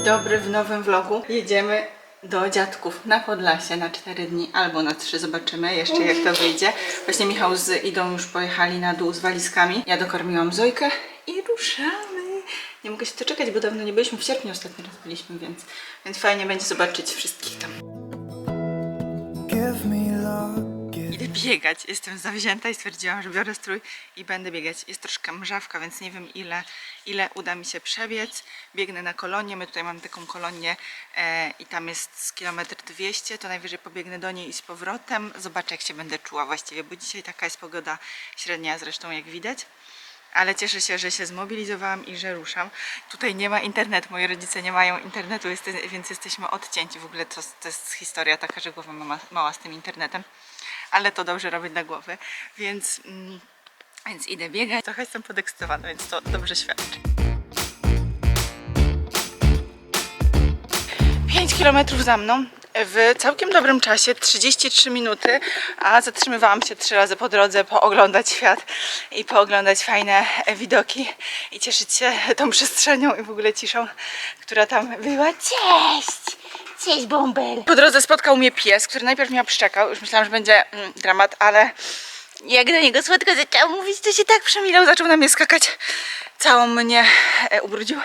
Dzień dobry w nowym vlogu. Jedziemy do dziadków na Podlasie na 4 dni albo na 3, zobaczymy jeszcze jak to wyjdzie. Właśnie Michał z Idą już pojechali na dół z walizkami. Ja dokarmiłam Zojkę i ruszamy. Nie mogę się doczekać, bo dawno nie byliśmy, w sierpniu ostatni raz byliśmy, więc, więc fajnie będzie zobaczyć wszystkich tam. Give me biegać. Jestem zawzięta i stwierdziłam, że biorę strój i będę biegać. Jest troszkę mrzawka, więc nie wiem ile, ile uda mi się przebiec. Biegnę na kolonię. My tutaj mamy taką kolonię e, i tam jest z kilometr 200. To najwyżej pobiegnę do niej i z powrotem. Zobaczę jak się będę czuła właściwie, bo dzisiaj taka jest pogoda średnia zresztą jak widać. Ale cieszę się, że się zmobilizowałam i że ruszam. Tutaj nie ma internetu, moi rodzice nie mają internetu, więc jesteśmy odcięci. W ogóle to, to jest historia taka, że głowa mama, mała z tym internetem. Ale to dobrze robić dla głowy, więc, mm, więc idę biegać. Trochę jestem podekscytowana, więc to dobrze świadczy. 5 km za mną w całkiem dobrym czasie 33 minuty, a zatrzymywałam się trzy razy po drodze pooglądać świat i pooglądać fajne widoki i cieszyć się tą przestrzenią i w ogóle ciszą, która tam była. Cześć! Cześć, bąbel! Po drodze spotkał mnie pies, który najpierw mnie obszczekał. Już myślałam, że będzie mm, dramat, ale jak do niego słodko zaczął mówić, to się tak przemilał, zaczął na mnie skakać. Całą mnie e, ubrudził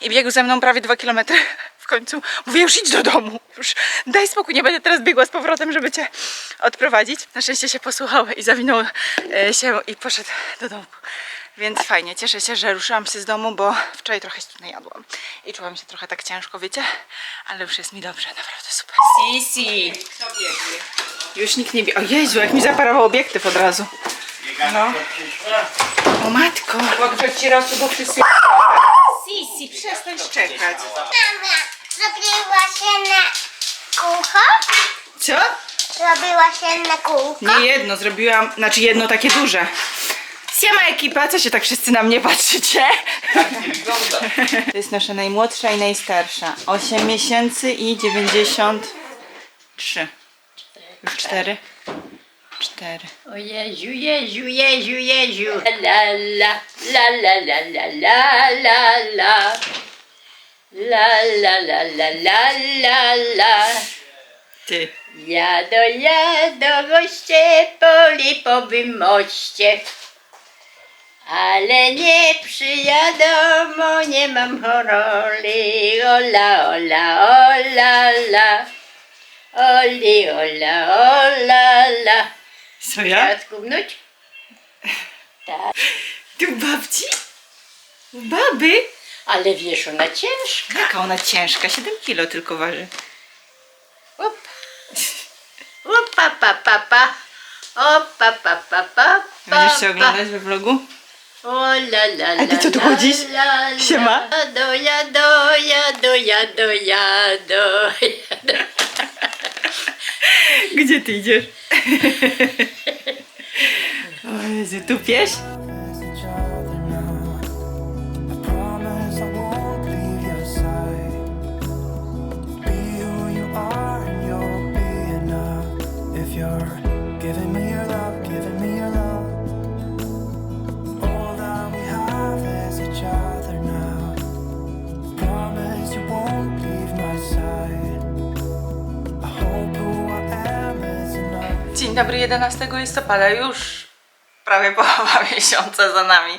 i biegł ze mną prawie dwa kilometry. W końcu mówię, już idź do domu, już daj spokój, nie będę teraz biegła z powrotem, żeby cię odprowadzić. Na szczęście się posłuchał i zawinął e, się i poszedł do domku. Więc fajnie, cieszę się, że ruszyłam się z domu, bo wczoraj trochę się tu najadłam. I czułam się trochę tak ciężko, wiecie? Ale już jest mi dobrze, naprawdę super. Sisi! Już nikt nie wie. O Jezu, jak mi zaparował obiektyw od razu. No. O matko. Łakże ci rosły, bo wszyscy... Sisi, przestań szczekać. Mama, zrobiła się na kółko? Co? Zrobiła się na kółko? Nie jedno, zrobiłam, znaczy jedno takie duże. Siema ekipa, co się tak wszyscy na mnie patrzycie? To jest nasza najmłodsza i najstarsza. 8 miesięcy i 93. Już 4. 4. O Jezu, Jezu, Jezu, Jezu. La la la la la la la la la. La la la la la la la. Ty. Jado, jado, goście po lipowym moście. Ale nie przyjadą, bo nie mam choroli. Ola, ola, ola, la. Oli, ola, ola, la. Co ja? Teraz gubnąć? Tak. Ty u babci? U baby? Ale wiesz, ona ciężka. Jaka ona ciężka, 7 kilo tylko waży. Op. Opa, pa, pa, pa. Opa, pa, pa, pa, pa, Będziesz się oglądać we vlogu? O la ty co tu chodzisz? Siema. Do ja do ja do Gdzie ty idziesz? O Jezu, tu piesz? Dobry, 11 listopada, już prawie połowa miesiąca za nami.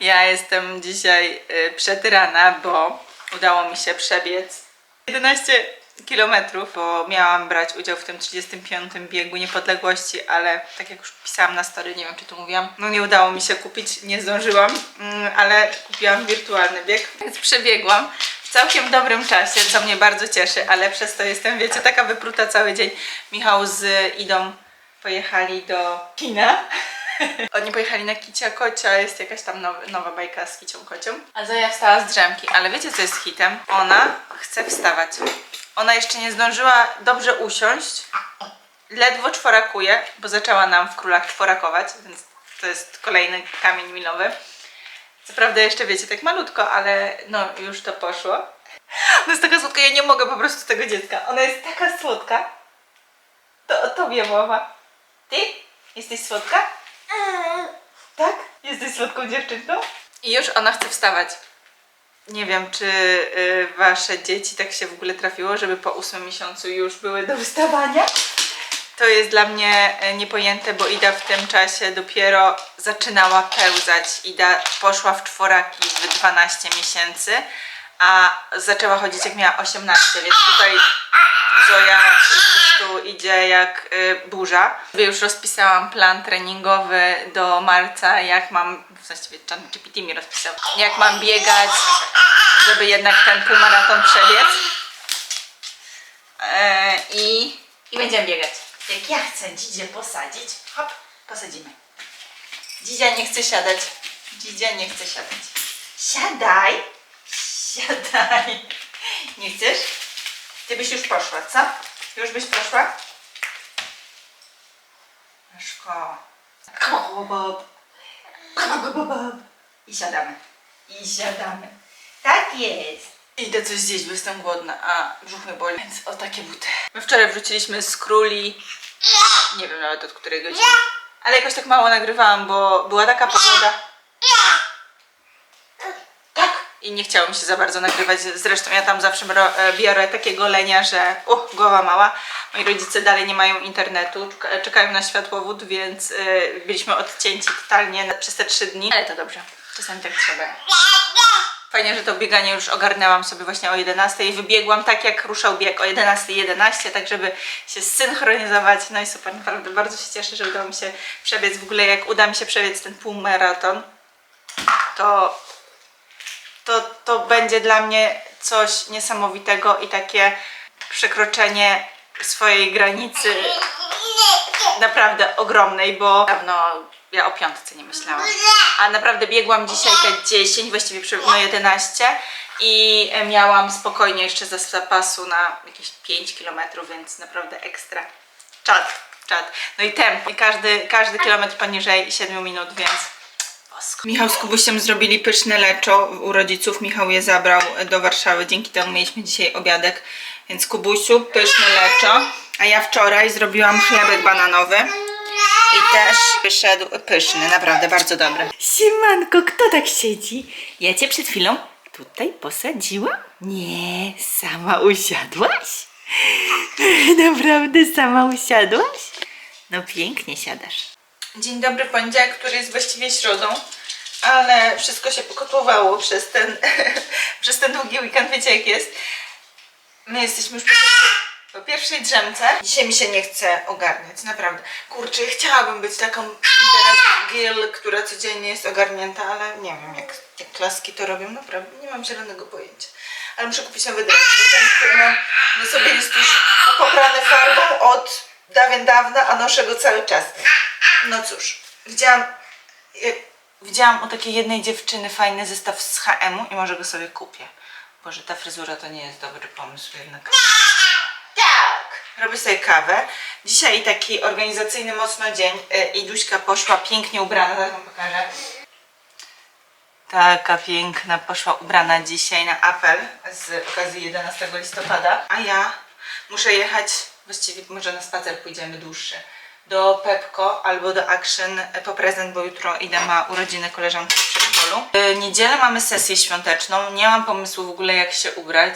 Ja jestem dzisiaj y, przetyrana, bo udało mi się przebiec 11 kilometrów, bo miałam brać udział w tym 35. biegu niepodległości, ale tak jak już pisałam na story, nie wiem czy tu mówiłam, no nie udało mi się kupić, nie zdążyłam, mm, ale kupiłam wirtualny bieg, więc przebiegłam w całkiem dobrym czasie, co mnie bardzo cieszy, ale przez to jestem, wiecie, taka wypruta cały dzień. Michał z Idą pojechali do kina. Oni pojechali na Kicia Kocia, jest jakaś tam nowa, nowa bajka z Kicią Kocią. A Zoja wstała z drzemki, ale wiecie co jest hitem? Ona chce wstawać. Ona jeszcze nie zdążyła dobrze usiąść. Ledwo czworakuje, bo zaczęła nam w królach czworakować, więc to jest kolejny kamień milowy. Co prawda jeszcze wiecie, tak malutko, ale no już to poszło. Ona jest taka słodka, ja nie mogę po prostu tego dziecka. Ona jest taka słodka. To o tobie mowa. Ty? Jesteś słodka? Tak? Jesteś słodką dziewczynką? I już ona chce wstawać. Nie wiem, czy y, wasze dzieci tak się w ogóle trafiło, żeby po ósmym miesiącu już były do wystawania. To jest dla mnie e, niepojęte, bo Ida w tym czasie dopiero zaczynała pełzać. Ida poszła w czworaki w 12 miesięcy, a zaczęła chodzić jak miała 18, więc tutaj Zoja po prostu idzie jak y, burza. Już rozpisałam plan treningowy do marca, jak mam, właściwie ChatGPT mi rozpisał, jak mam biegać, żeby jednak ten półmaraton przebiec. E, i, I będziemy biegać. Jak ja chcę Dzidzie posadzić, hop, posadzimy. Dzidzia nie chce siadać. Dzidzia nie chce siadać. Siadaj! Siadaj! Nie chcesz? Ty byś już poszła, co? Już byś poszła? Szko. Kobob. Kobob. I siadamy. I siadamy. Tak jest. Idę coś zjeść, bo jestem głodna, a brzuch mnie boli, więc o takie buty. My wczoraj wrzuciliśmy z króli, nie wiem nawet od której godziny, ale jakoś tak mało nagrywałam, bo była taka pogoda. I nie chciało mi się za bardzo nagrywać. Zresztą ja tam zawsze e, biorę takiego lenia, że uh, głowa mała. Moi rodzice dalej nie mają internetu, czeka- czekają na światłowód, więc y, byliśmy odcięci totalnie przez te trzy dni. Ale to dobrze. Czasami tak trzeba. Fajnie, że to bieganie już ogarnęłam sobie właśnie o 11 i wybiegłam tak jak ruszał bieg o 11.11, 11, tak żeby się zsynchronizować. No i super, naprawdę bardzo się cieszę, że udało mi się przebiec. W ogóle jak uda mi się przebiec ten półmaraton, to to, to będzie dla mnie coś niesamowitego i takie przekroczenie swojej granicy naprawdę ogromnej, bo dawno ja o piątce nie myślałam. A naprawdę biegłam dzisiaj te 10, właściwie no 11 i miałam spokojnie jeszcze za zapasu na jakieś 5 km, więc naprawdę ekstra. Czad, czad. No i temp. Każdy, każdy kilometr poniżej 7 minut, więc Bosko. Michał z Kubusiem zrobili pyszne leczo u rodziców. Michał je zabrał do Warszawy. Dzięki temu mieliśmy dzisiaj obiadek. Więc Kubusiu, pyszne leczo. A ja wczoraj zrobiłam chlebek bananowy. I też wyszedł pyszny, naprawdę bardzo dobry. Siemanko, kto tak siedzi? Ja cię przed chwilą tutaj posadziłam? Nie, sama usiadłaś? Naprawdę sama usiadłaś? No pięknie siadasz. Dzień dobry, poniedziałek, który jest właściwie środą, ale wszystko się pokotłowało przez ten, przez ten długi weekend, wiecie jak jest. My jesteśmy już po pierwszej, drzemce. Dzisiaj mi się nie chce ogarniać, naprawdę. Kurczę, chciałabym być taką teraz girl, która codziennie jest ogarnięta, ale nie wiem jak, jak klaski to robią, naprawdę nie mam zielonego pojęcia. Ale muszę kupić nowy dres, bo ten, który mam na sobie jest już poprany farbą od dawien dawna, a noszę go cały czas. No cóż, widziałam, e, widziałam u takiej jednej dziewczyny fajny zestaw z H&M i może go sobie kupię. Boże, ta fryzura to nie jest dobry pomysł jednak. Tak! Robię sobie kawę. Dzisiaj taki organizacyjny mocno dzień. E, I Duśka poszła pięknie ubrana, zaraz wam pokażę. Taka piękna poszła ubrana dzisiaj na apel z okazji 11 listopada, a ja muszę jechać, właściwie może na spacer pójdziemy dłuższy, do Pepko albo do Action po prezent, bo jutro idę ma urodziny koleżanki w przedszkolu. W niedzielę mamy sesję świąteczną, nie mam pomysłu w ogóle jak się ubrać.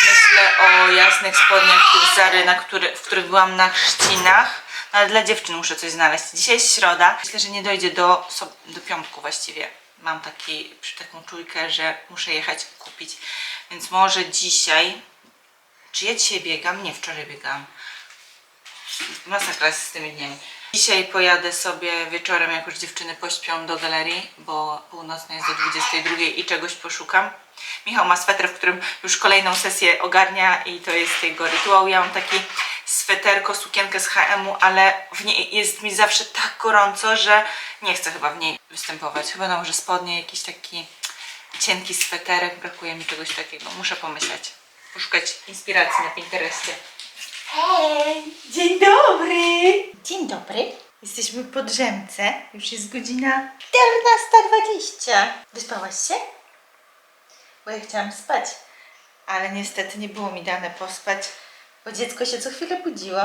Myślę o jasnych spodniach tych Zary, na który, w których byłam na chrzcinach. No, ale dla dziewczyn muszę coś znaleźć. Dzisiaj jest środa. Myślę, że nie dojdzie do, do piątku właściwie. Mam taki, taką czujkę, że muszę jechać kupić. Więc może dzisiaj... Czy ja dzisiaj biegam? Nie, wczoraj biegałam. Masakra z tymi dniami. Dzisiaj pojadę sobie wieczorem, jak już dziewczyny pośpią do galerii, bo północna jest do 22 i czegoś poszukam. Michał ma sweter, w którym już kolejną sesję ogarnia i to jest jego rytuał. Ja mam taki sweterko, sukienkę z H&M-u, ale w niej jest mi zawsze tak gorąco, że nie chcę chyba w niej występować. Chyba nałożę spodnie, jakiś taki cienki sweterek, brakuje mi czegoś takiego. Muszę pomyśleć, poszukać inspiracji na Pinterestie. Hej, dzień dobry! Dzień dobry. Jesteśmy po drzemce. Już jest godzina 14.20. Wyspałaś się? Bo ja chciałam spać. Ale niestety nie było mi dane pospać, bo dziecko się co chwilę budziło.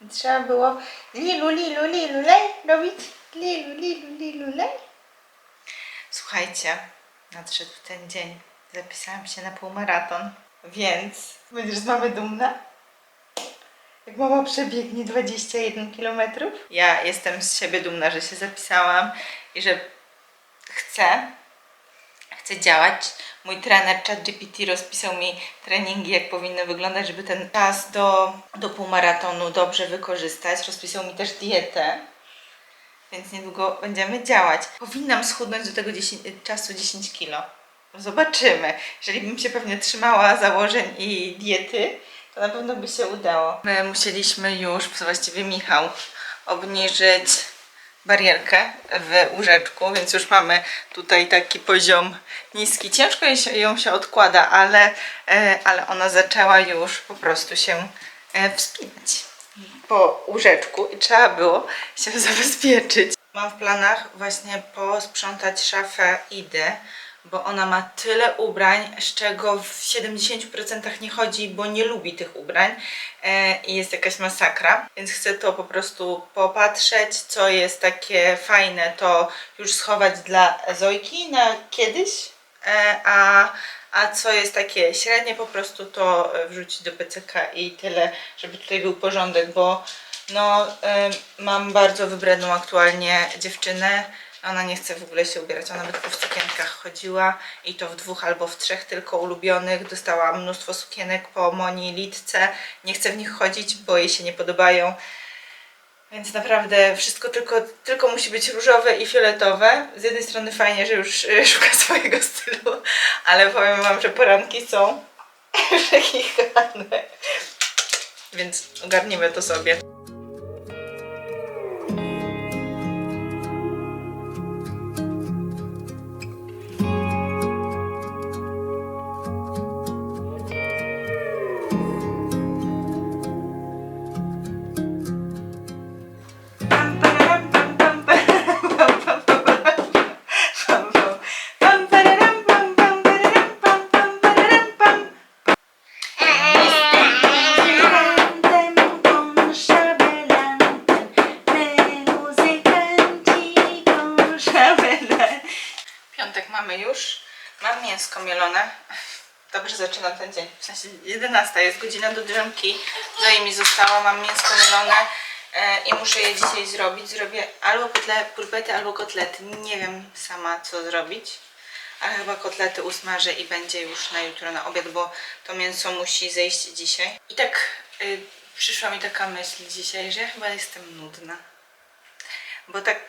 I Trzeba było lilu, lilu, lilu, lej robić. Lilu, lilu, lilu, lej. Słuchajcie, nadszedł ten dzień. Zapisałam się na półmaraton, więc będziesz z mamy dumna? Jak mama przebiegnie 21 km? Ja jestem z siebie dumna, że się zapisałam i że chcę, chcę działać. Mój trener ChatGPT rozpisał mi treningi, jak powinny wyglądać, żeby ten czas do, do półmaratonu dobrze wykorzystać. Rozpisał mi też dietę, więc niedługo będziemy działać. Powinnam schudnąć do tego 10, czasu 10 kilo. Zobaczymy. Jeżeli bym się pewnie trzymała założeń i diety, to na pewno by się udało. My musieliśmy już, właściwie Michał, obniżyć barierkę w łóżeczku, więc już mamy tutaj taki poziom niski. Ciężko ją się odkłada, ale, e, ale ona zaczęła już po prostu się e, wspinać po łóżeczku i trzeba było się zabezpieczyć. Mam w planach właśnie posprzątać szafę Idy, bo ona ma tyle ubrań, z czego w 70% nie chodzi, bo nie lubi tych ubrań e, i jest jakaś masakra, więc chcę to po prostu popatrzeć, co jest takie fajne, to już schować dla Zojki na kiedyś, e, a, a co jest takie średnie, po prostu to wrzucić do PCK i tyle, żeby tutaj był porządek, bo no, e, mam bardzo wybredną aktualnie dziewczynę. Ona nie chce w ogóle się ubierać. Ona by tylko w sukienkach chodziła i to w dwóch albo w trzech tylko ulubionych. Dostała mnóstwo sukienek po Moni Litce. Nie chce w nich chodzić, bo jej się nie podobają. Więc naprawdę wszystko tylko, tylko musi być różowe i fioletowe. Z jednej strony fajnie, że już y, szuka swojego stylu, ale powiem Wam, że poranki są przekichane. Więc ogarnimy to sobie. Mielone. Dobrze zaczynam ten dzień. W sensie 11 jest godzina do drzemki. Zoe mi została, mam mięsko mielone e, i muszę je dzisiaj zrobić. Zrobię albo pulpety, albo kotlety. Nie wiem sama co zrobić. Ale chyba kotlety usmażę i będzie już na jutro na obiad, bo to mięso musi zejść dzisiaj. I tak y, przyszła mi taka myśl dzisiaj, że ja chyba jestem nudna. Bo tak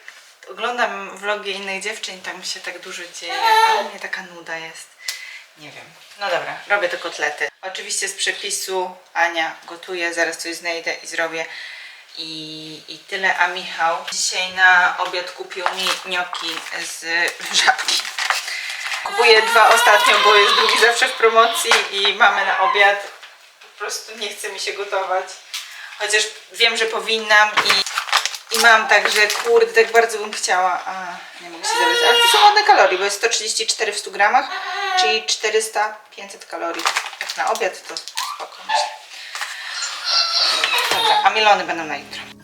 oglądam vlogi innych dziewczyn tam się tak dużo dzieje, a u mnie taka nuda jest. Nie wiem. No dobra, robię te kotlety. Oczywiście z przepisu Ania gotuje, zaraz coś znajdę i zrobię. I, I tyle, a Michał dzisiaj na obiad kupił mi gnocchi z żabki. Kupuję dwa ostatnio, bo jest drugi zawsze w promocji i mamy na obiad. Po prostu nie chce mi się gotować. Chociaż wiem, że powinnam i i mam także, kurde, tak bardzo bym chciała, a nie mogę się zabrać. Ale to są ładne kalorie, bo jest 134 w 100 gramach, czyli 400-500 kalorii. Jak na obiad to spoko. Dobra, a mielony będą na jutro.